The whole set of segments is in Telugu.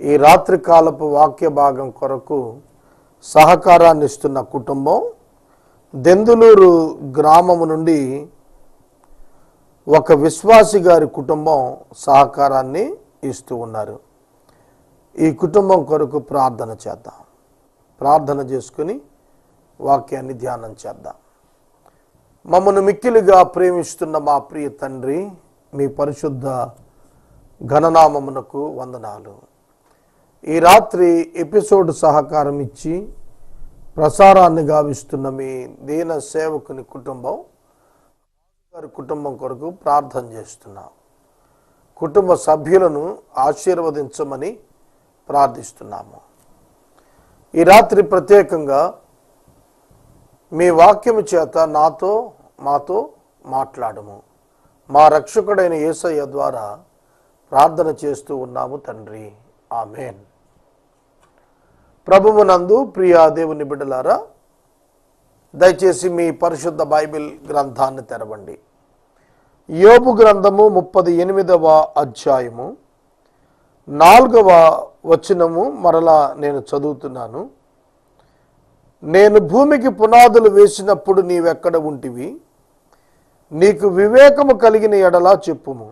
ఈ రాత్రి కాలపు వాక్య భాగం కొరకు సహకారాన్ని ఇస్తున్న కుటుంబం దెందులూరు గ్రామము నుండి ఒక విశ్వాసి గారి కుటుంబం సహకారాన్ని ఇస్తూ ఉన్నారు. ఈ కుటుంబం కొరకు ప్రార్థన చేద్దాం. ప్రార్థన చేసుకుని వాక్యాన్ని ధ్యానం చేద్దాం. మమ్మను మిక్కిలిగా ప్రేమిస్తున్న మా ప్రియ తండ్రి మీ పరిశుద్ధ ఘననామమునకు వందనాలు. ఈ రాత్రి ఎపిసోడ్ సహకారం ఇచ్చి ప్రసారాన్ని గావిస్తున్న మీ దీన సేవకుని కుటుంబం వారి కుటుంబం కొరకు ప్రార్థన చేస్తున్నాం. కుటుంబ సభ్యులను ఆశీర్వదించమని ప్రార్థిస్తున్నాము. ఈ రాత్రి ప్రత్యేకంగా మీ వాక్యము చేత నాతో మాతో మాట్లాడము. మా రక్షకుడైన యేసయ్య ద్వారా ప్రార్థన చేస్తూ ఉన్నాము తండ్రి. ఆమెన్. ప్రభువు నందు ప్రియా దేవుని బిడ్డలారా దయచేసి మీ పరిశుద్ధ బైబిల్ గ్రంథాన్ని తెరవండి. యోబు గ్రంథము ముప్పది ఎనిమిదవ అధ్యాయము నాలుగవ వచనము మరలా నేను చదువుతున్నాను. నేను భూమికి పునాదులు వేసినప్పుడు నీవెక్కడ ఉంటివి? నీకు వివేకము కలిగిన ఎడలా చెప్పుము.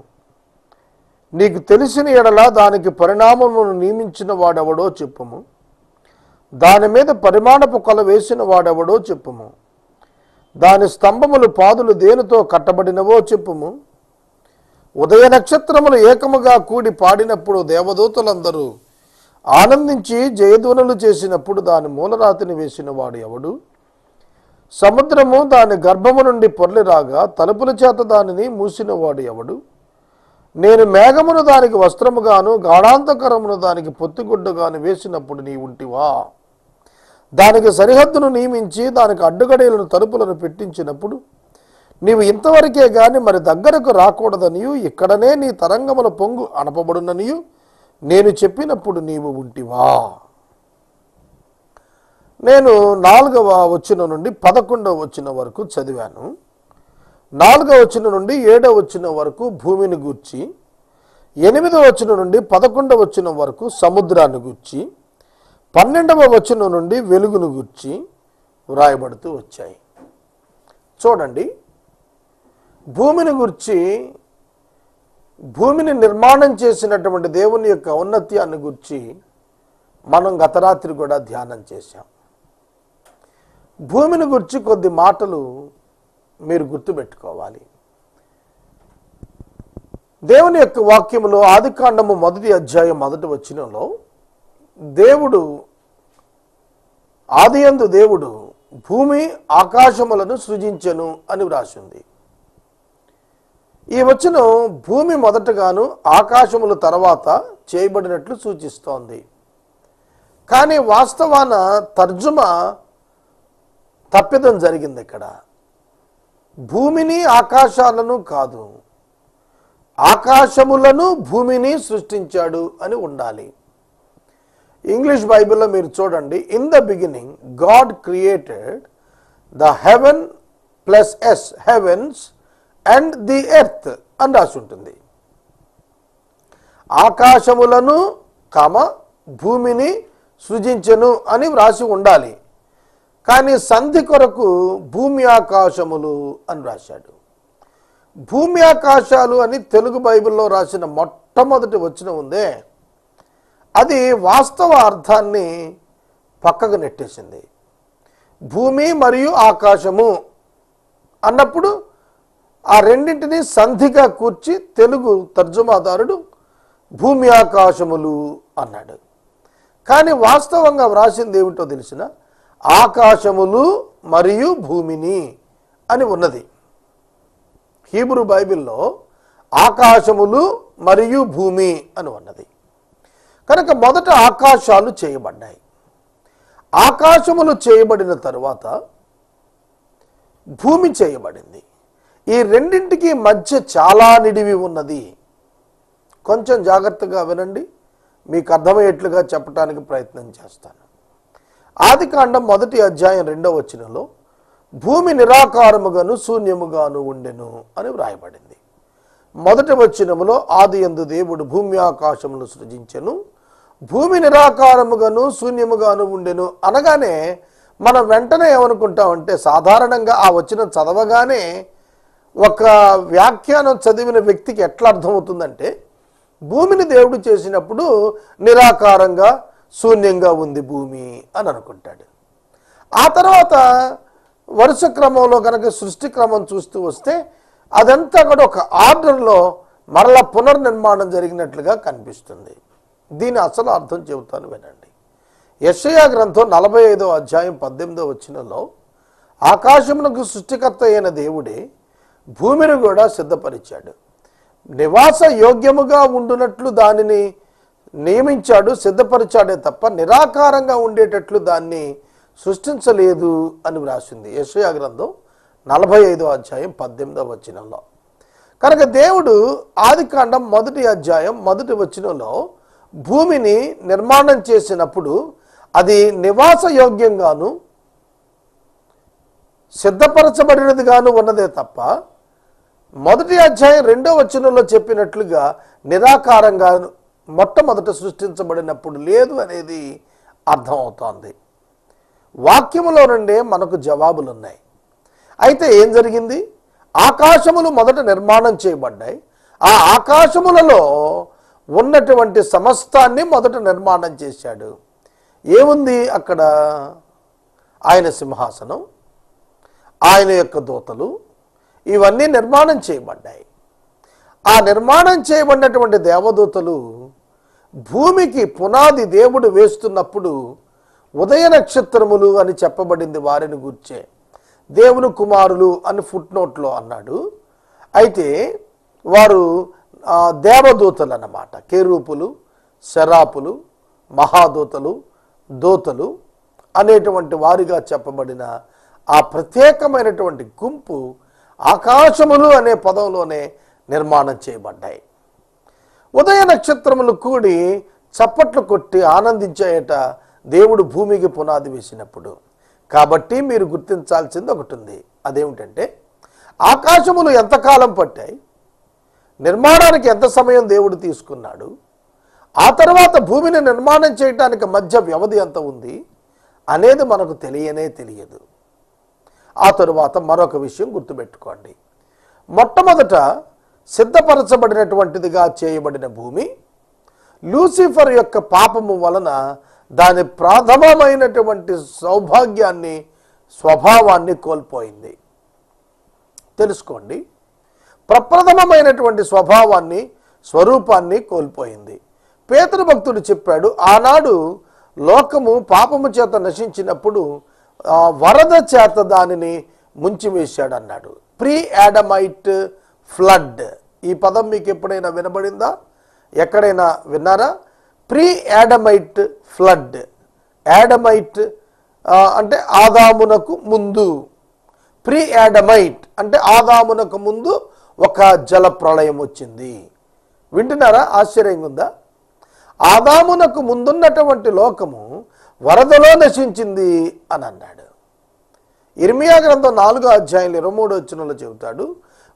నీకు తెలిసిన ఎడల దానికి పరిణామమును నియమించిన వాడెవడో చెప్పుము. దాని మీద పరిమాణపు కొల వేసిన వాడెవడో చెప్పుము. దాని స్తంభములు పాదులు దేనితో కట్టబడినవో చెప్పుము. ఉదయ నక్షత్రములు ఏకముగా కూడి పాడినప్పుడు దేవదూతలందరూ ఆనందించి జయధ్వనులు చేసినప్పుడు దాని మూలరాతిని వేసిన వాడు ఎవడు? సముద్రము దాని గర్భము నుండి పొర్లిరాగా తలుపుల చేత దానిని మూసినవాడు ఎవడు? నేను మేఘమును దానికి వస్త్రముగాను గాఢాంతకరమును దానికి పొత్తిగుడ్డగాను వేసినప్పుడు నీ ఉంటివా? దానికి సరిహద్దును నియమించి దానికి అడ్డుగడీలను తలుపులను పెట్టించినప్పుడు నీవు ఇంతవరకే గాని మరి దగ్గరకు రాకూడదనియు ఇక్కడనే నీ తరంగముల పొంగు అనపబడుననియు నేను చెప్పినప్పుడు నీవు ఉంటివా? నేను నాలుగవ వచ్చిన నుండి పదకొండవ వచ్చిన వరకు చదివాను. నాలుగవ వచ్చిన నుండి ఏడవ వచ్చిన వరకు భూమిని గూర్చి ఎనిమిదవ వచ్చిన నుండి పదకొండవ వచ్చిన వరకు సముద్రాన్ని గూర్చి పన్నెండవ వచనం నుండి వెలుగును గూర్చి వ్రాయబడుతూ వచ్చాయి. చూడండి భూమిని గురించి భూమిని నిర్మాణం చేసినటువంటి దేవుని యొక్క ఔన్నత్యాన్ని గురించి మనం గత రాత్రి కూడా ధ్యానం చేశాం. భూమిని గురించి కొద్ది మాటలు మీరు గుర్తుపెట్టుకోవాలి. దేవుని యొక్క వాక్యములో ఆదికాండము మొదటి అధ్యాయం మొదటి వచ్చినలో దేవుడు ఆదియందు దేవుడు భూమి ఆకాశములను సృజించను అని వ్రాసింది. ఈ వచనం భూమి మొదటగాను ఆకాశముల తర్వాత చేయబడినట్లు సూచిస్తోంది. కానీ వాస్తవాన తర్జుమా తప్పిదం జరిగింది ఇక్కడ. భూమిని ఆకాశాలను కాదు ఆకాశములను భూమిని సృష్టించాడు అని ఉండాలి. ఇంగ్లీష్ బైబిల్లో మీరు చూడండి in the beginning God created the heaven plus S heavens and the earth అని రాసి ఉంటుంది. ఆకాశములను కమ భూమిని సృజించను అని వ్రాసి ఉండాలి. కానీ సంధి కొరకు భూమి ఆకాశములు అని రాశాడు. భూమి ఆకాశాలు అని తెలుగు బైబిల్లో రాసిన మొట్టమొదటి వచ్చిన ఉందే. అది వాస్తవ అర్థాన్ని పక్కకు నెట్టేసింది. భూమి మరియు ఆకాశము అన్నప్పుడు ఆ రెండింటిని సంధిగా కూర్చి తెలుగు తర్జుమాదారుడు భూమి ఆకాశములు అన్నాడు. కానీ వాస్తవంగా వ్రాసింది ఏమిటో తెలిసిన ఆకాశములు మరియు భూమిని అని ఉన్నది. హీబ్రూ బైబిల్లో ఆకాశములు మరియు భూమి అని ఉన్నది. కనుక మొదట ఆకాశాలు చేయబడ్డాయి. ఆకాశములు చేయబడిన తరువాత భూమి చేయబడింది. ఈ రెండింటికి మధ్య చాలా నిడివి ఉన్నది. కొంచెం జాగ్రత్తగా వినండి. మీకు అర్థమయ్యేట్లుగా చెప్పడానికి ప్రయత్నం చేస్తాను. ఆది కాండం మొదటి అధ్యాయం రెండవ వచనంలో భూమి నిరాకారముగాను శూన్యముగాను ఉండెను అని వ్రాయబడింది. మొదటి వచనములో ఆది ఎందు దేవుడు భూమి ఆకాశమును సృజించెను భూమి నిరాకారముగాను శూన్యముగాను ఉండెను అనగానే మనం వెంటనే ఏమనుకుంటామంటే సాధారణంగా ఆ వచనం చదవగానే ఒక వ్యాఖ్యానం చదివిన వ్యక్తికి ఎట్లా అర్థమవుతుందంటే భూమిని దేవుడు చేసినప్పుడు నిరాకారంగా శూన్యంగా ఉంది భూమి అని అనుకుంటాడు. ఆ తర్వాత వరుస క్రమంలో కనుక సృష్టి క్రమం చూస్తూ వస్తే అదంతా కూడా ఒక ఆర్డర్లో మరల పునర్నిర్మాణం జరిగినట్లుగా కనిపిస్తుంది. దీని అసలు అర్థం చెబుతాను వినండి. యశయా గ్రంథం నలభై ఐదో అధ్యాయం పద్దెనిమిదో వచ్చినలో ఆకాశమునకు సృష్టికర్త అయిన దేవుడే భూమిని కూడా సిద్ధపరిచాడు. నివాస యోగ్యముగా ఉండునట్లు దానిని నియమించాడు సిద్ధపరిచాడే తప్ప నిరాకారంగా ఉండేటట్లు దాన్ని సృష్టించలేదు అని వ్రాసింది. యశయా గ్రంథం నలభై ఐదో అధ్యాయం పద్దెనిమిదవ వచనంలో. కనుక దేవుడు ఆదికాండం మొదటి అధ్యాయం మొదటి వచనంలో భూమిని నిర్మాణం చేసినప్పుడు అది నివాస యోగ్యంగాను సిద్ధపరచబడినదిగాను ఉన్నదే తప్ప మొదటి అధ్యాయం రెండో వచనంలో చెప్పినట్లుగా నిరాకారంగా మొట్టమొదట సృష్టించబడినప్పుడు లేదు అనేది అర్థమవుతోంది. వాక్యములో నుండే మనకు జవాబులు ఉన్నాయి అయితే ఏం జరిగింది? ఆకాశములు మొదట నిర్మాణం చేయబడ్డాయి. ఆ ఆకాశములలో ఉన్నటువంటి సమస్తాన్ని మొదట నిర్మాణం చేశాడు. ఏముంది అక్కడ? ఆయన సింహాసనం ఆయన యొక్క దూతలు ఇవన్నీ నిర్మాణం చేయబడ్డాయి. ఆ నిర్మాణం చేయబడినటువంటి దేవదూతలు భూమికి పునాది దేవుడు వేస్తున్నప్పుడు ఉదయ నక్షత్రములు అని చెప్పబడింది వారిని గుర్చే. దేవుని కుమారులు అని ఫుట్నోట్లో అన్నాడు. అయితే వారు దేవదూతలు అన్నమాట కేరూపులు శరాపులు మహాదూతలు దూతలు అనేటువంటి వారిగా చెప్పబడిన ఆ ప్రత్యేకమైనటువంటి గుంపు ఆకాశములు అనే పదంలోనే నిర్మాణం చేయబడ్డాయి. ఉదయ నక్షత్రములు కూడి చప్పట్లు కొట్టి ఆనందించాయట దేవుడు భూమికి పునాది వేసినప్పుడు. కాబట్టి మీరు గుర్తించాల్సింది ఒకటి ఉంది అదేమిటంటే ఆకాశములు ఎంతకాలం పట్టాయి? నిర్మాణానికి ఎంత సమయం దేవుడు తీసుకున్నాడు? ఆ తర్వాత భూమిని నిర్మాణం చేయటానికి మధ్య వ్యవధి ఎంత ఉంది? అనేది మనకు తెలియనే తెలియదు. ఆ తరువాత మరొక విషయం గుర్తుపెట్టుకోండి. మొట్టమొదట సిద్ధపరచబడినటువంటిదిగా చేయబడిన భూమి లూసిఫర్ యొక్క పాపము వలన దాని ప్రథమమైనటువంటి సౌభాగ్యాన్ని స్వభావాన్ని కోల్పోయింది. తెలుసుకోండి. ప్రప్రథమమైనటువంటి స్వభావాన్ని స్వరూపాన్ని కోల్పోయింది. పేతృభక్తుడు చెప్పాడు ఆనాడు లోకము పాపము చేత నశించినప్పుడు వరద చేత దానిని ముంచివేశాడు అన్నాడు ప్రీ యాడమైట్ ఫ్లడ్ ఈ పదం మీకు ఎప్పుడైనా వినబడిందా? ఎక్కడైనా విన్నారా? ప్రీ యాడమైట్ ఫ్లడ్ యాడమైట్ అంటే ఆదామునకు ముందు. ప్రీ యాడమైట్ అంటే ఆదామునకు ముందు ఒక జల ప్రళయం వచ్చింది. వింటున్నారా? ఆశ్చర్యంగా ఉందా? ఆదామునకు ముందున్నటువంటి లోకము వరదలో నశించింది అని అన్నాడు. ఇర్మియా గ్రంథం నాలుగో అధ్యాయంలో ఇరవై మూడో వచ్చినలో చెబుతాడు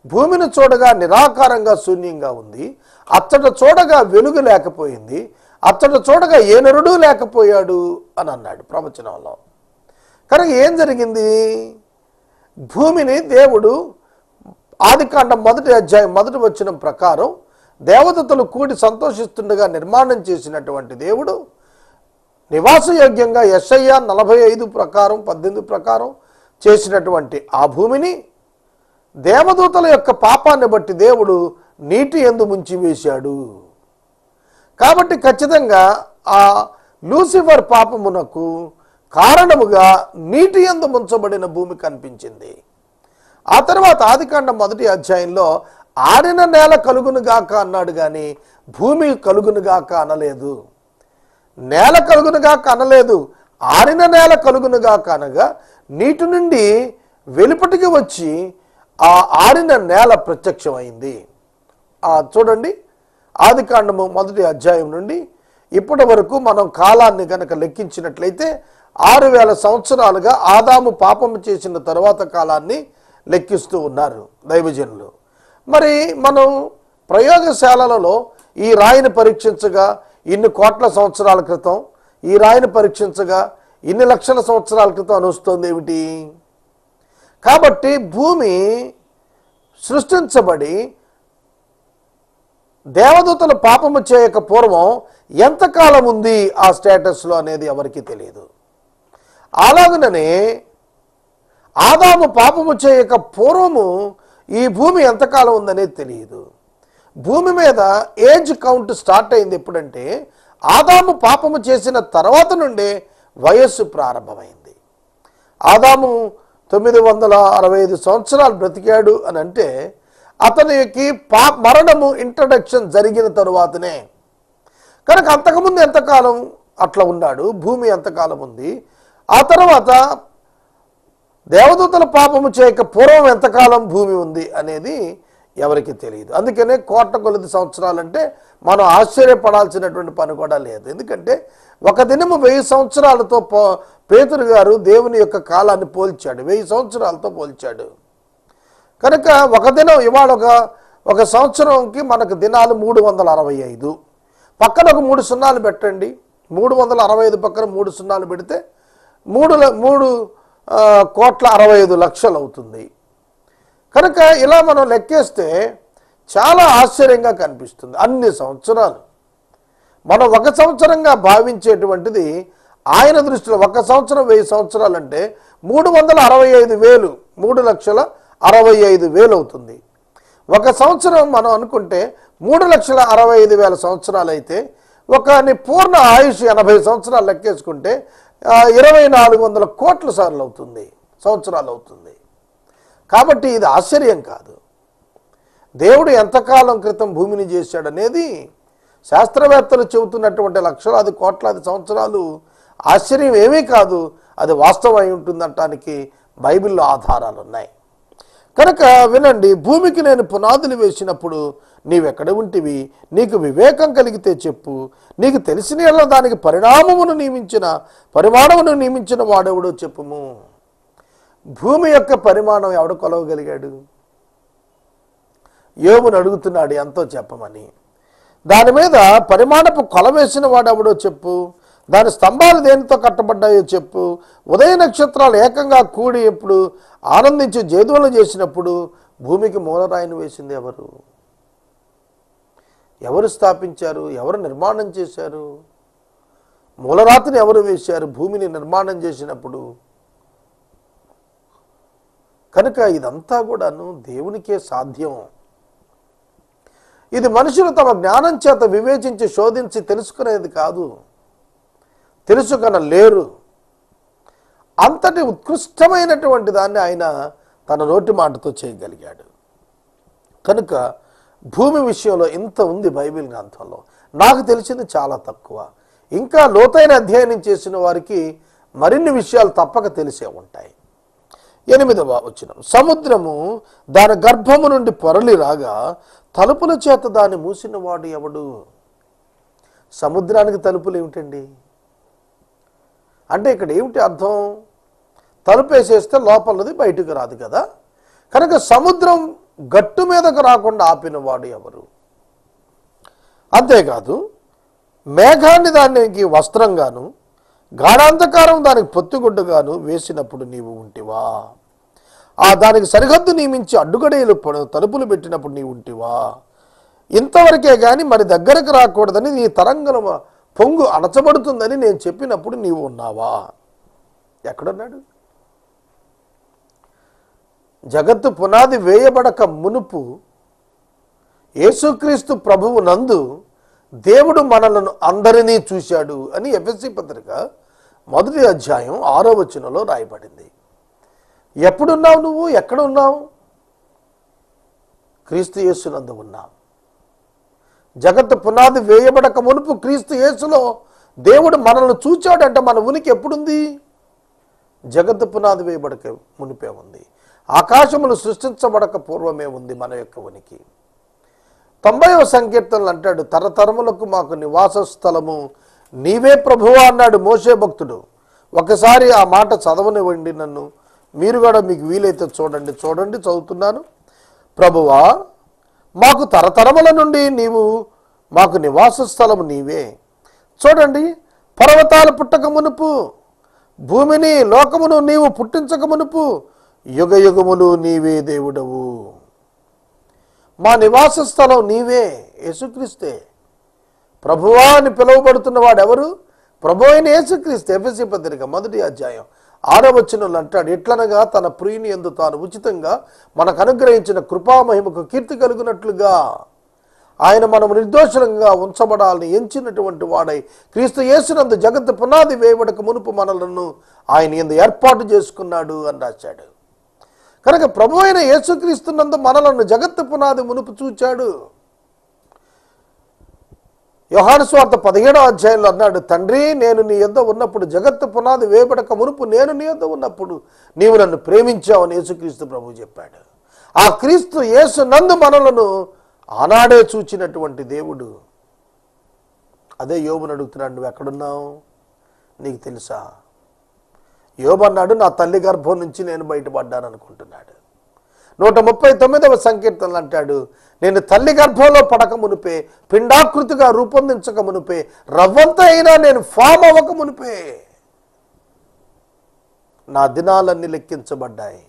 భూమిని చూడగా నిరాకారంగా శూన్యంగా ఉంది. అచ్చట చూడగా వెలుగు లేకపోయింది. అచ్చట చూడగా ఏ నరుడు లేకపోయాడు అని అన్నాడు ప్రవచనంలో. కనుక ఏం జరిగింది? భూమిని దేవుడు ఆదికాండం మొదటి అధ్యాయం మొదటి వచ్చిన ప్రకారం దేవతలు కూడి సంతోషిస్తుండగా నిర్మాణం చేసినటువంటి దేవుడు నివాసయోగ్యంగా ఎస్ఐఆ నలభై ఐదు ప్రకారం పద్దెనిమిది ప్రకారం చేసినటువంటి ఆ భూమిని దేవదూతల యొక్క పాపాన్ని బట్టి దేవుడు నీటి ఎందు ముంచి వేశాడు. కాబట్టి ఖచ్చితంగా ఆ లూసిఫర్ పాపమునకు కారణముగా నీటి ఎందు ముంచబడిన భూమి కనిపించింది. ఆ తర్వాత ఆదికాండం మొదటి అధ్యాయంలో ఆడిన నేల కలుగునుగాక అన్నాడు కానీ భూమి కలుగునుగాక అనలేదు. నేల కలుగునుగాక అనలేదు. ఆరిన నేల కలుగునుగాక అనగా నీటి నుండి వెలుపటికి వచ్చి ఆ ఆరిన నేల ప్రత్యక్షమైంది. ఆ చూడండి ఆది కాండము మొదటి అధ్యాయం నుండి ఇప్పటి వరకు మనం కాలాన్ని గనక లెక్కించినట్లయితే ఆరు వేల సంవత్సరాలుగా ఆదాము పాపం చేసిన తర్వాత కాలాన్ని లెక్కిస్తూ ఉన్నారు దైవజనులు. మరి మనం ప్రయోగశాలలలో ఈ రాయిని పరీక్షించగా ఇన్ని కోట్ల సంవత్సరాల క్రితం ఈ రాయిని పరీక్షించగా ఇన్ని లక్షల సంవత్సరాల క్రితం అనుస్తుంది ఏమిటి? కాబట్టి భూమి సృష్టించబడి దేవదూతలు పాపము చేయక పూర్వం ఎంతకాలం ఉంది ఆ స్టేటస్లో అనేది ఎవరికీ తెలియదు అలాగనే ఆదాము పాపము చేయక పూర్వము ఈ భూమి ఎంతకాలం ఉందనేది తెలియదు భూమి మీద ఏజ్ కౌంట్ స్టార్ట్ అయింది ఎప్పుడంటే ఆదాము పాపము చేసిన తర్వాత నుండే వయస్సు ప్రారంభమైంది. ఆదాము తొమ్మిది వందల అరవై ఐదు సంవత్సరాలు బ్రతికాడు అని అంటే అతనికి పా మరణము ఇంట్రడక్షన్ జరిగిన తరువాతనే. కనుక అంతకుముందు ఎంతకాలం అట్లా ఉన్నాడు? భూమి ఎంతకాలం ఉంది? ఆ తర్వాత దేవదూతల పాపము చేయక పూర్వం ఎంతకాలం భూమి ఉంది అనేది ఎవరికి తెలియదు. అందుకనే కోట కొలది సంవత్సరాలంటే మనం ఆశ్చర్యపడాల్సినటువంటి పని కూడా లేదు. ఎందుకంటే ఒక దినము వెయ్యి సంవత్సరాలతో పో పేతురు గారు దేవుని యొక్క కాలాన్ని పోల్చాడు. వెయ్యి సంవత్సరాలతో పోల్చాడు. కనుక ఒక దినం ఇవాళ ఒక ఒక సంవత్సరంకి మనకు దినాలు మూడు వందల అరవై ఐదు. పక్కన ఒక మూడు సున్నాలు పెట్టండి. మూడు వందల అరవై ఐదు పక్కన మూడు సున్నాలు పెడితే మూడు ల- మూడు కోట్ల అరవై ఐదు లక్షలు అవుతుంది. కనుక ఇలా మనం లెక్కేస్తే చాలా ఆశ్చర్యంగా కనిపిస్తుంది అన్ని సంవత్సరాలు. మనం ఒక సంవత్సరంగా భావించేటువంటిది ఆయన దృష్టిలో ఒక సంవత్సరం వెయ్యి సంవత్సరాలు అంటే మూడు వందల అరవై ఐదు వేలు మూడు లక్షల అరవై ఐదు వేలు అవుతుంది. ఒక సంవత్సరం మనం అనుకుంటే మూడు లక్షల అరవై ఐదు వేల సంవత్సరాలు అయితే ఒక పూర్ణ ఆయుష్ ఎనభై సంవత్సరాలు లెక్కేసుకుంటే ఇరవై నాలుగు వందల కోట్ల సార్లు అవుతుంది సంవత్సరాలు అవుతుంది. కాబట్టి ఇది ఆశ్చర్యం కాదు. దేవుడు ఎంతకాలం క్రితం భూమిని చేశాడనేది శాస్త్రవేత్తలు చెబుతున్నటువంటి లక్షలాది కోట్లాది సంవత్సరాలు ఆశ్చర్యం ఏమీ కాదు అది వాస్తవమై ఉంటుందంటానికి ఉంటుందనటానికి బైబిల్లో ఆధారాలు ఉన్నాయి కనుక వినండి భూమికి నేను పునాదులు వేసినప్పుడు నీవెక్కడ ఉంటివి? నీకు వివేకం కలిగితే చెప్పు. నీకు తెలిసిన దానికి పరిణామమును నియమించిన పరిమాణమును నియమించిన వాడెవడో చెప్పుము. భూమి యొక్క పరిమాణం ఎవడు కొలవగలిగాడు? యోగును అడుగుతున్నాడు ఎంతో చెప్పమని. దాని మీద పరిమాణపు కొల వేసిన వాడెవడో చెప్పు. దాని స్తంభాలు దేనితో కట్టబడ్డాయో చెప్పు. ఉదయ నక్షత్రాలు ఏకంగా కూడి ఎప్పుడు ఆనందించి జేదువులు చేసినప్పుడు భూమికి మూలరాయిని వేసింది ఎవరు? ఎవరు స్థాపించారు? ఎవరు నిర్మాణం చేశారు? మూలరాతిని ఎవరు వేశారు? భూమిని నిర్మాణం చేసినప్పుడు కనుక ఇదంతా కూడాను దేవునికే సాధ్యం. ఇది మనుషులు తమ జ్ఞానం చేత వివేచించి శోధించి తెలుసుకునేది కాదు. తెలుసుకన లేరు అంతటి ఉత్కృష్టమైనటువంటి దాన్ని ఆయన తన నోటి మాటతో చేయగలిగాడు. కనుక భూమి విషయంలో ఇంత ఉంది బైబిల్ గ్రంథంలో. నాకు తెలిసింది చాలా తక్కువ. ఇంకా లోతైన అధ్యయనం చేసిన వారికి మరిన్ని విషయాలు తప్పక తెలిసే ఉంటాయి. ఎనిమిదవ వచనం. సముద్రము దాని గర్భము నుండి పొరలి రాగా తలుపుల చేత దాన్ని మూసినవాడు ఎవడు? సముద్రానికి తలుపులు ఏమిటండి? అంటే ఇక్కడ ఏమిటి అర్థం? తలుపు వేసేస్తే లోపలది బయటకు రాదు కదా. కనుక సముద్రం గట్టు మీదకు రాకుండా ఆపినవాడు ఎవరు? అంతేకాదు మేఘాన్ని దానికి వస్త్రంగాను గాఢాంధకారం దానికి పొత్తుగుడ్డగాను వేసినప్పుడు నీవు ఉంటివా? ఆ దానికి సరిహద్దు నియమించి అడ్డుగడేలు తలుపులు పెట్టినప్పుడు నీవు ఉంటివా? ఇంతవరకే కానీ మరి దగ్గరకు రాకూడదని నీ తరంగం పొంగు అణచబడుతుందని నేను చెప్పినప్పుడు నీవు ఉన్నావా? ఎక్కడున్నాడు? జగత్తు పునాది వేయబడక మునుపు యేసుక్రీస్తు ప్రభువు నందు దేవుడు మనలను అందరినీ చూశాడు అని ఎఫ్ఎస్సి పత్రిక మొదటి అధ్యాయం ఆరో వచనంలో రాయబడింది. ఎప్పుడున్నావు నువ్వు? ఎక్కడ ఉన్నావు క్రీస్తు యేసునందు ఉన్నావు. జగత్తు పునాది వేయబడక మునుపు క్రీస్తు యేసులో దేవుడు మనల్ని చూచాడంటే. మన ఉనికి ఎప్పుడుంది? జగత్తు పునాది వేయబడక మునిపే ఉంది. ఆకాశములు సృష్టించబడక పూర్వమే ఉంది మన యొక్క ఉనికి. తొంభైవ సంకీర్తనలు అంటాడు తరతరములకు మాకు నివాస స్థలము. నీవే ప్రభువా అన్నాడు మోసే భక్తుడు. ఒకసారి ఆ మాట చదవనివ్వండి నన్ను. మీరు కూడా మీకు వీలైతే చూడండి. చూడండి చదువుతున్నాను. ప్రభువా మాకు తరతరముల నుండి నీవు మాకు నివాస స్థలము నీవే. చూడండి పర్వతాలు పుట్టక మునుపు భూమిని లోకమును నీవు పుట్టించక మునుపు యుగ యుగములు నీవే దేవుడవు. మా నివాస స్థలం నీవే యేసుక్రీస్తే. ప్రభువా అని పిలువబడుతున్న వాడెవరు? ప్రభు అయిన యేసుక్రీస్తు. ఎఫ్ఎసి పత్రిక మొదటి అధ్యాయం ఆరవచనంలో అంటాడు ఎట్లనగా తన ప్రియుని ఎందు తాను ఉచితంగా మనకు అనుగ్రహించిన కృపామహిమకు కీర్తి కలుగునట్లుగా ఆయన మనం నిర్దోషంగా ఉంచబడాలని ఎంచినటువంటి వాడై క్రీస్తు యేసునందు జగత్తు పునాది వేయబడక మునుపు మనలను ఆయన ఎందు ఏర్పాటు చేసుకున్నాడు అని రాశాడు. కనుక ప్రభు అయిన యేసుక్రీస్తున్నందు మనలను జగత్తు పునాది మునుపు చూచాడు. యోహాను స్వార్థ పదిహేడో అధ్యాయంలో అన్నాడు తండ్రి నేను నీ యొద్ద ఉన్నప్పుడు జగత్తు పునాది వేయబడక మునుపు నేను నీ యొద్ద ఉన్నప్పుడు నీవు నన్ను ప్రేమించావని యేసుక్రీస్తు ప్రభు చెప్పాడు. ఆ క్రీస్తు యేసు నందు మనలను ఆనాడే చూచినటువంటి దేవుడు. అదే యోబుని అడుగుతున్నాడు నువ్వు ఎక్కడున్నావు? నీకు తెలుసా? యోబన్నాడు నా తల్లి గర్భం నుంచి నేను బయటపడ్డాను అనుకుంటున్నాడు. నూట ముప్పై తొమ్మిదవ సంకీర్తనలు అంటాడు నేను తల్లి గర్భంలో పడక మునిపే పిండాకృతిగా రూపొందించక మునిపే రవ్వంత అయినా నేను ఫామ్ అవ్వక మునిపే. నా దినాలన్నీ లెక్కించబడ్డాయి.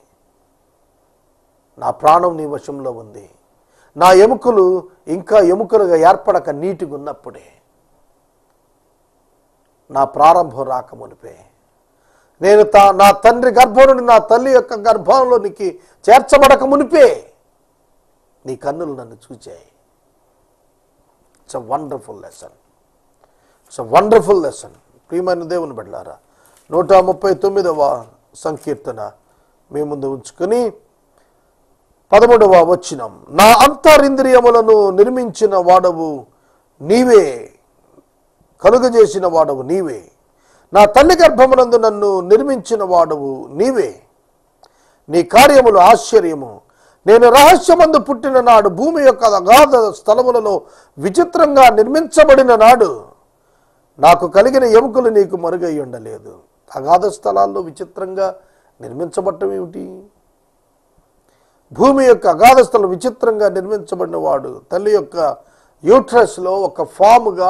నా ప్రాణం నీ వశంలో ఉంది. నా ఎముకలు ఇంకా ఎముకలుగా ఏర్పడక నీటిగా ఉన్నప్పుడే నా ప్రారంభం రాక మునిపే. నేను తా నా తండ్రి గర్భం నుండి నా తల్లి యొక్క గర్భంలోనికి చేర్చబడక మునిపే నీ కన్నులు నన్ను చూచాయి it's a wonderful lesson it's a wonderful lesson ప్రియమైన దేవుని బిడ్డారా నూట ముప్పై తొమ్మిదవ సంకీర్తన మీ ముందు ఉంచుకొని పదమూడవ వచ్చినం నా అంతరింద్రియములను నిర్మించిన వాడవు నీవే కలుగజేసిన వాడవు నీవే. నా తల్లి గర్భమునందు నన్ను నిర్మించిన వాడవు నీవే. నీ కార్యములు ఆశ్చర్యము. నేను రహస్యమందు పుట్టిన నాడు భూమి యొక్క అగాధ స్థలములలో విచిత్రంగా నిర్మించబడిన నాడు నాకు కలిగిన ఎముకలు నీకు మరుగై ఉండలేదు. అగాధ స్థలాల్లో విచిత్రంగా నిర్మించబడటం ఏమిటి? భూమి యొక్క అగాధ స్థలం విచిత్రంగా నిర్మించబడిన వాడు తల్లి యొక్క యూట్రస్లో ఒక ఫామ్గా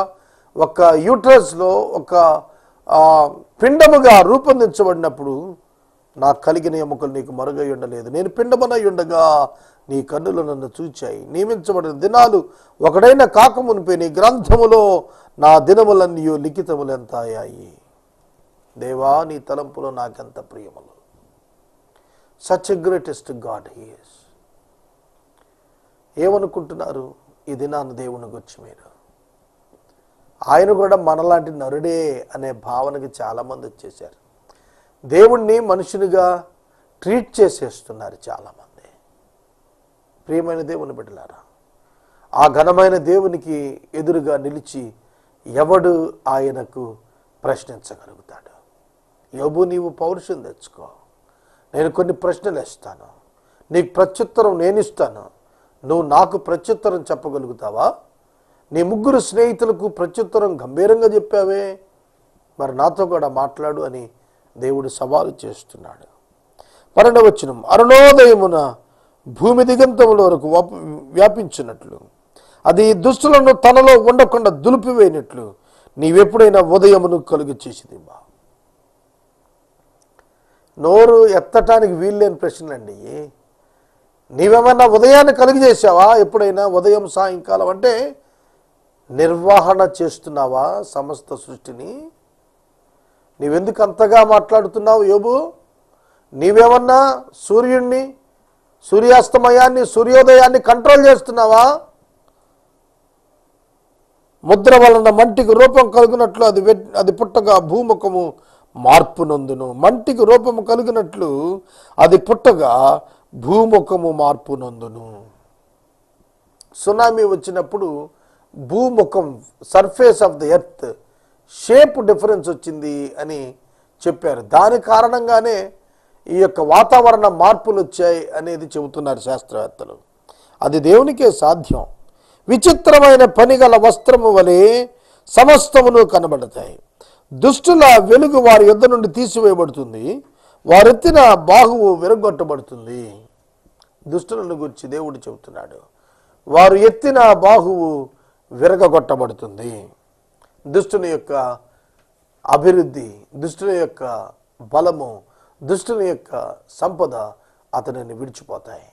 ఒక యూట్రస్లో ఒక పిండముగా రూపొందించబడినప్పుడు నాకు కలిగిన ఎముకలు నీకు మరుగై ఉండలేదు. నేను పిండమనై ఉండగా నీ కన్నులు నన్ను చూచాయి. నియమించబడిన దినాలు ఒకడైన కాకమునిపై నీ గ్రంథములో నా దినములన్నీ లిఖితములెంత అయ్యాయి దేవా నీ తలంపులో నాకెంత ప్రియములు. Such a greatest God he's ఏమనుకుంటున్నారు? ఈ దినాన్ని దేవుని గురించి మీరు. ఆయన కూడా మనలాంటి నరుడే అనే భావనకి చాలామంది వచ్చేసారు దేవుణ్ణి మనుషునిగా ట్రీట్ చేసేస్తున్నారు చాలామంది. ప్రియమైన దేవుని బిడ్డలారా ఆ ఘనమైన దేవునికి ఎదురుగా నిలిచి ఎవడు ఆయనకు ప్రశ్నించగలుగుతాడు? యోబు నీవు పౌరుషం తెచ్చుకో. నేను కొన్ని ప్రశ్నలు ఇస్తాను నీకు ప్రత్యుత్తరం నేను ఇస్తాను నువ్వు నాకు ప్రత్యుత్తరం చెప్పగలుగుతావా? నీ ముగ్గురు స్నేహితులకు ప్రత్యుత్తరం గంభీరంగా చెప్పావే. మరి నాతో కూడా మాట్లాడు అని దేవుడు సవాలు చేస్తున్నాడు. పన్నెండవచనం అరుణోదయమున భూమి దిగంతముల వరకు వ్యాపించినట్లు అది దుష్టులను తనలో ఉండకుండా దులిపివేయనట్లు నీవెప్పుడైనా ఉదయమును కలుగు చేసింది బా నోరు ఎత్తటానికి వీల్లేని ప్రశ్నలండి నీవేమన్నా ఉదయాన్ని కలుగు చేసావా ఎప్పుడైనా ఉదయం సాయంకాలం అంటే నిర్వహణ చేస్తున్నావా సమస్త సృష్టిని? నీవెందుకు అంతగా మాట్లాడుతున్నావు యోబు? నీవేమన్నా సూర్యుణ్ణి సూర్యాస్తమయాన్ని సూర్యోదయాన్ని కంట్రోల్ చేస్తున్నావా? ముద్ర వలన మంటికి రూపం కలుగునట్లు అది అది పుట్టగా భూముఖము మార్పు నందును మంటికి రూపము కలిగినట్లు అది పుట్టగా భూముఖము మార్పు నందును సునామీ వచ్చినప్పుడు భూముఖం surface of the earth shape difference వచ్చింది అని చెప్పారు. దాని కారణంగానే ఈ యొక్క వాతావరణ మార్పులు వచ్చాయి అనేది చెబుతున్నారు శాస్త్రవేత్తలు. అది దేవునికే సాధ్యం. విచిత్రమైన పనిగల వస్త్రము వలె సమస్తమును కనబడతాయి. దుష్టుల వెలుగు వారి యుద్ధ నుండి తీసివేయబడుతుంది. వారెత్తిన బాహువు విరగొట్టబడుతుంది దుష్టులను గురించి దేవుడు చెబుతున్నాడు. వారు ఎత్తిన బాహువు విరగగొట్టబడుతుంది. దుష్టుని యొక్క అభివృద్ధి దుష్టుని యొక్క బలము దుష్టుని యొక్క సంపద అతనిని విడిచిపోతాయి.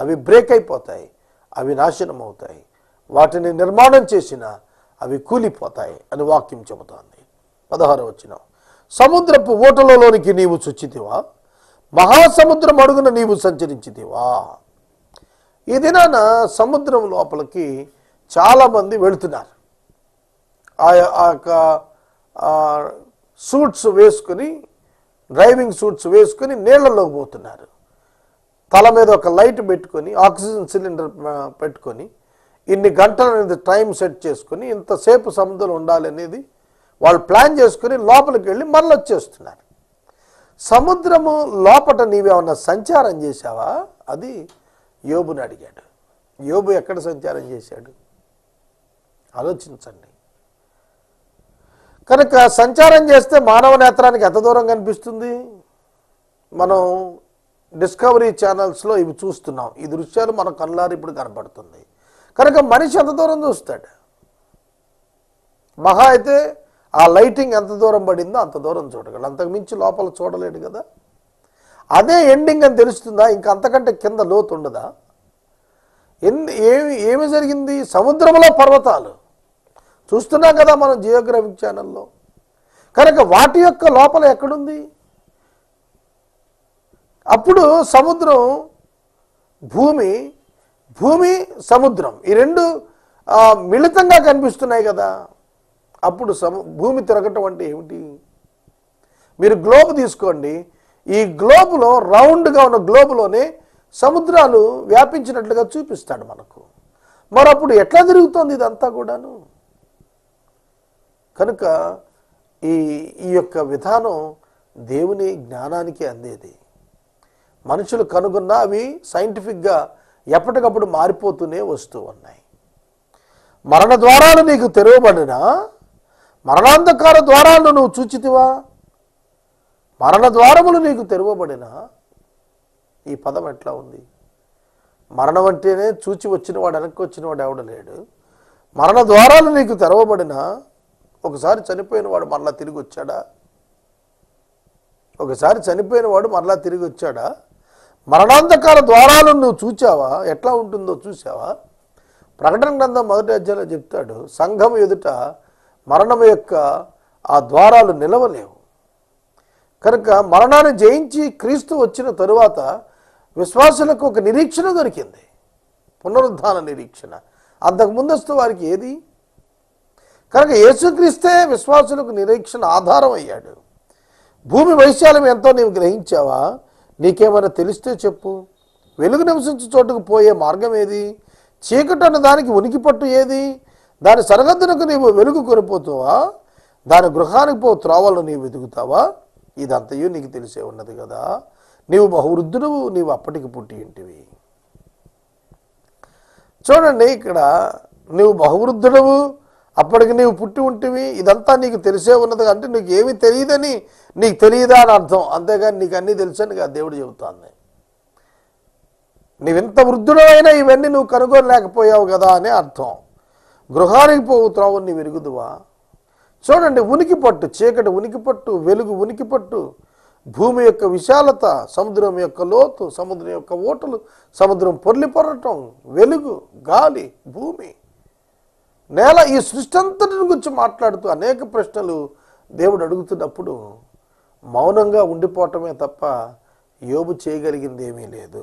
అవి బ్రేక్ అయిపోతాయి అవి నాశనం అవుతాయి. వాటిని నిర్మాణం చేసిన అవి కూలిపోతాయి అని వాక్యం చెబుతోంది. పదహారు వచ్చిన సముద్రపు ఓటలలోనికి నీవు చుచ్చితివా మహాసముద్రం అడుగున నీవు సంచరించితివా? ఈ దినాన సముద్రం లోపలికి చాలామంది వెళుతున్నారు. ఆ ఆ యొక్క సూట్స్ వేసుకుని డ్రైవింగ్ సూట్స్ వేసుకుని నీళ్ళలోకి పోతున్నారు. తల మీద ఒక లైట్ పెట్టుకొని ఆక్సిజన్ సిలిండర్ పెట్టుకొని ఇన్ని గంటలు అనేది టైం సెట్ చేసుకొని ఇంతసేపు సముద్రం ఉండాలి అనేది వాళ్ళు ప్లాన్ చేసుకుని లోపలికి వెళ్ళి మళ్ళీ వచ్చేస్తున్నారు. సముద్రము లోపట నీవేమన్నా సంచారం చేశావా? అది యోబుని అడిగాడు. యోబు ఎక్కడ సంచారం చేశాడు? ఆలోచించండి. కనుక సంచారం చేస్తే మానవ నేత్రానికి ఎంత దూరం కనిపిస్తుంది? మనం డిస్కవరీ ఛానల్స్లో ఇవి చూస్తున్నాం. ఈ దృశ్యాలు మన కళ్ళారు ఇప్పుడు కనపడుతుంది. కనుక మనిషి ఎంత దూరం చూస్తాడు? మహా అయితే ఆ లైటింగ్ ఎంత దూరం పడిందో అంత దూరం చూడగలడు. అంతకు మించి లోపల చూడలేడు కదా. అదే ఎండింగ్ అని తెలుస్తుందా? ఇంకా అంతకంటే కింద లోతు ఉండదా ఎన్ని ఏమి ఏమి జరిగింది? సముద్రంలో పర్వతాలు. చూస్తున్నాం కదా మనం జియోగ్రఫిక్ ఛానల్లో. కనుక వాటి యొక్క లోపల ఎక్కడుంది? అప్పుడు సముద్రం భూమి భూమి సముద్రం ఈ రెండు మిళితంగా కనిపిస్తున్నాయి కదా. అప్పుడు సము భూమి తిరగటం అంటే ఏమిటి? మీరు గ్లోబ్ తీసుకోండి. ఈ గ్లోబులో రౌండ్గా ఉన్న గ్లోబులోనే సముద్రాలు వ్యాపించినట్లుగా చూపిస్తాడు మనకు. మరి అప్పుడు ఎట్లా తిరుగుతోంది ఇదంతా కూడాను? కనుక ఈ ఈ యొక్క విధానం దేవుని జ్ఞానానికి అందేది. మనుషులు కనుగొన్న అవి సైంటిఫిక్గా ఎప్పటికప్పుడు మారిపోతూనే వస్తూ ఉన్నాయి. మరణ ద్వారాలు నీకు తెరవబడిన మరణాంధకార ద్వారాలను నువ్వు చూచితివా? మరణ ద్వారములు నీకు తెరవబడిన ఈ పదం ఎట్లా ఉంది? మరణం అంటేనే చూచి వచ్చినవాడు వెనక్కి వచ్చినవాడు ఎవడ లేడు. మరణ ద్వారాలు నీకు తెరవబడినా ఒకసారి చనిపోయిన వాడు మరలా తిరిగి వచ్చాడా? ఒకసారి చనిపోయిన వాడు మరలా తిరిగి వచ్చాడా? మరణాంతకాల ద్వారాలను నువ్వు చూచావా? ఎట్లా ఉంటుందో చూసావా ప్రకటన గ్రంథం మొదటి అధ్యాయంలో చెప్తాడు సంఘం ఎదుట మరణం యొక్క ఆ ద్వారాలు నిలవలేవు. కనుక మరణాన్ని జయించి క్రీస్తు వచ్చిన తరువాత విశ్వాసులకు ఒక నిరీక్షణ దొరికింది. పునరుద్ధాన నిరీక్షణ. అంతకు ముందస్తు వారికి ఏది? కనుక యేసుక్రీస్తే విశ్వాసులకు నిరీక్షణ ఆధారం అయ్యాడు. భూమి వైశాల్యం ఎంతో నీవు గ్రహించావా? నీకేమైనా తెలిస్తే చెప్పు. వెలుగు నివసించు చోటుకు పోయే మార్గం ఏది? చీకటి అన్న దానికి ఉనికి పట్టు ఏది? దాని సరిహద్దునకు నీవు వెలుగు కొనిపోతావా? దాని గృహానికి పో త్రోవలను నీవు వెతుకుతావా? ఇదంతయు నీకు తెలిసే ఉన్నది కదా. నీవు బహువృద్ధుడు నీవు అప్పటికి పుట్టి ఇంటివి. చూడండి ఇక్కడ నువ్వు బహువృద్ధుడవు అప్పటికి నీవు పుట్టి ఉంటివి ఇదంతా నీకు తెలిసే ఉన్నది అంటే నీకు ఏమీ తెలియదని నీకు తెలియదా అని అర్థం. అంతేగాని నీకు అన్నీ తెలుసని కాదు దేవుడు చెబుతాను నీవెంత వృద్ధుడైనా ఇవన్నీ నువ్వు కనుగొనలేకపోయావు కదా అనే అర్థం. గృహానికి పోవు నీ విరుగుదువా చూడండి ఉనికి పట్టు చీకటి ఉనికి పట్టు వెలుగు ఉనికి పట్టు. భూమి యొక్క విశాలత సముద్రం యొక్క లోతు సముద్రం యొక్క ఓటలు సముద్రం పొర్లి పొరటం వెలుగు గాలి భూమి. నేల ఈ సృష్టి అంతటిని గురించి మాట్లాడుతూ అనేక ప్రశ్నలు దేవుడు అడుగుతున్నప్పుడు మౌనంగా ఉండిపోవటమే తప్ప యోబు చేయగలిగింది ఏమీ లేదు.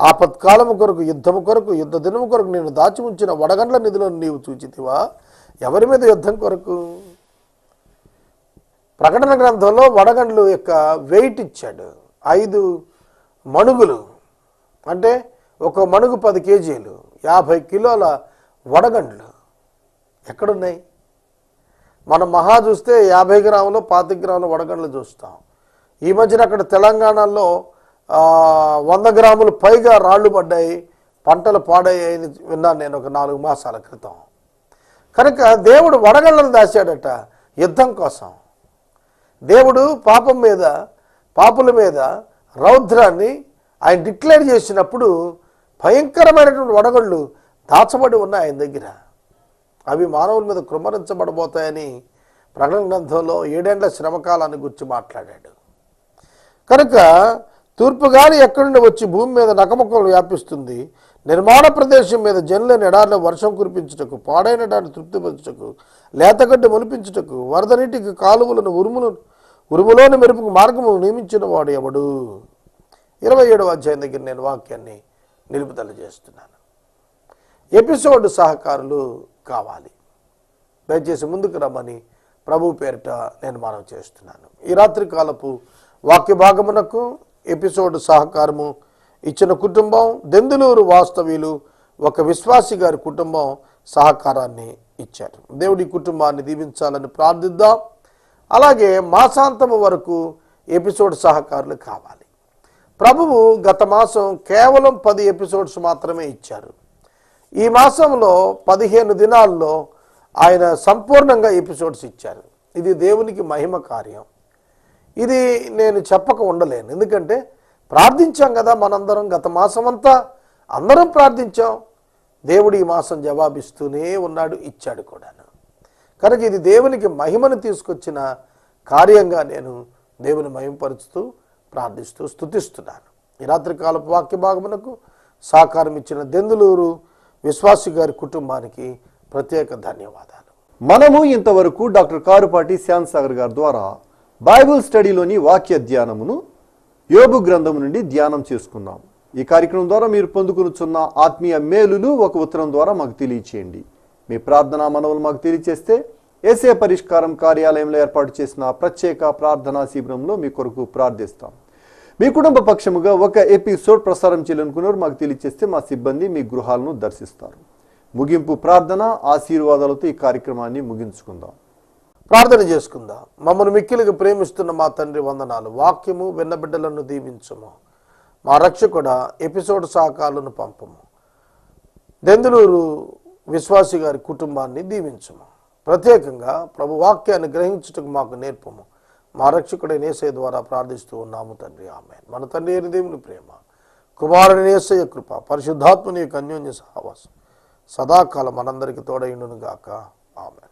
ఆపత్కాలము కొరకు యుద్ధము కొరకు యుద్ధ దినము కొరకు నేను దాచి ఉంచిన వడగండ్ల నిధులను నీవు చూచితివా? ఎవరి మీద యుద్ధం కొరకు? ప్రకటన గ్రంథంలో వడగండ్లు యొక్క వెయిట్ ఇచ్చాడు. ఐదు మణుగులు. అంటే ఒక మణుగు పది కేజీలు. యాభై కిలోల వడగండ్లు ఎక్కడున్నాయి? మనం మహా చూస్తే యాభై గ్రాములు పాతిక గ్రాములు వడగండ్లు చూస్తాం. ఈ మధ్యన అక్కడ తెలంగాణలో వంద గ్రాములు పైగా రాళ్ళు పడ్డాయి పంటలు పాడయ్యాయని విన్నాను నేను ఒక నాలుగు మాసాల క్రితం. కనుక దేవుడు వడగళ్ళను దాచాడట యుద్ధం కోసం. దేవుడు పాపం మీద పాపుల మీద రౌద్రాన్ని ఆయన డిక్లేర్ చేసినప్పుడు భయంకరమైనటువంటి వడగళ్ళు దాచబడి ఉన్నాయి ఆయన దగ్గర. అవి మానవుల మీద కృమరించబడబోతాయని ప్రకటన గ్రంథంలో ఏడేండ్ల శ్రమకాలాన్ని గురించి మాట్లాడాడు. కనుక తూర్పు గాలి ఎక్కడి నుండి వచ్చి భూమి మీద నకమకలు వ్యాపిస్తుంది నిర్మాణ ప్రదేశం మీద జనుల ఎడారిలో వర్షం కురిపించుటకు పాడైన దాన్ని తృప్తిపరచుటకు లేతగడ్డ మొలిపించుటకు వరద నీటికి కాలువలను ఉరుములు ఉరుములోని మెరుపుకు మార్గము నియమించిన వాడు ఎవడు? ఇరవై ఏడవ అధ్యాయం దగ్గర నేను వాక్యాన్ని నిలుపుదల చేస్తున్నాను. ఎపిసోడ్ సహకారులు కావాలి. దయచేసి ముందుకు రమ్మని ప్రభు పేరిట నేను మనం చేస్తున్నాను. ఈ రాత్రి కాలపు వాక్య భాగమునకు ఎపిసోడ్ సహకారము ఇచ్చిన కుటుంబం దెందులూరు వాస్తవ్యులు ఒక విశ్వాసి గారి కుటుంబం సహకారాన్ని ఇచ్చారు. దేవుడి కుటుంబాన్ని దీవించాలని ప్రార్థిద్దాం. అలాగే మాసాంతము వరకు ఎపిసోడ్ సహకారులు కావాలి. ప్రభువు గత మాసం కేవలం పది ఎపిసోడ్స్ మాత్రమే ఇచ్చారు. ఈ మాసంలో పదిహేను దినాల్లో ఆయన సంపూర్ణంగా ఎపిసోడ్స్ ఇచ్చారు. ఇది దేవునికి మహిమ కార్యం. ఇది నేను చెప్పక ఉండలేను. ఎందుకంటే ప్రార్థించాం కదా మనందరం గత మాసం అంతా అందరం ప్రార్థించాం. దేవుడు ఈ మాసం జవాబిస్తూనే ఉన్నాడు ఇచ్చాడు కూడాను. కనుక ఇది దేవునికి మహిమను తీసుకొచ్చిన కార్యంగా నేను దేవుని మహిమపరుచుతూ ప్రార్థిస్తూ స్తుతిస్తున్నాను. ఈ రాత్రికాలపు వాక్య భాగమునకు సహకారం ఇచ్చిన దెందులూరు విశ్వాసి గారి కుటుంబానికి ప్రత్యేక ధన్యవాదాలు. మనము ఇంతవరకు డాక్టర్ కారుపాటి శ్యామ్ సాగర్ గారి ద్వారా బైబిల్ స్టడీలోని వాక్య ధ్యానమును యోబు గ్రంథము నుండి ధ్యానం చేసుకున్నాం. ఈ కార్యక్రమం ద్వారా మీరు పొందుకునుచున్న ఆత్మీయ మేలులు ఒక ఉత్తరం ద్వారా మాకు తెలియచేయండి. మీ ప్రార్థనా మనవులు మాకు తెలియచేస్తే ఏసే పరిష్కారం కార్యాలయంలో ఏర్పాటు చేసిన ప్రత్యేక ప్రార్థనా శిబిరంలో మీ కొరకు ప్రార్థిస్తాం. మీ కుటుంబ పక్షముగా ఒక ఎపిసోడ్ ప్రసారం చేయాలనుకున్నారు మాకు తెలియచేస్తే మా సిబ్బంది మీ గృహాలను దర్శిస్తారు. ముగింపు ప్రార్థన ఆశీర్వాదాలతో ఈ కార్యక్రమాన్ని ముగించుకుందాం. ప్రార్థన చేసుకుందాం. మమ్మల్ని మిక్కిలిగా ప్రేమిస్తున్న మా తండ్రి వందనాలు. వాక్యము వెన్నబిడ్డలను దీవించము. మా రక్షకుడ ఎపిసోడ్ సహకారులను పంపము. దెందులూరు విశ్వాసి గారి కుటుంబాన్ని దీవించము. ప్రత్యేకంగా ప్రభు వాక్యాన్ని గ్రహించుటకు మాకు నేర్పము. మా రక్షకుడైన నేసే ద్వారా ప్రార్థిస్తూ ఉన్నాము తండ్రి. ఆమె మన తండ్రి అయిన దేవుని ప్రేమ కుమారుని నేసయ్య కృప పరిశుద్ధాత్మని యొక్క అన్యోన్య సహవాసం సదాకాలం మనందరికీ తోడైండును గాక ఆమె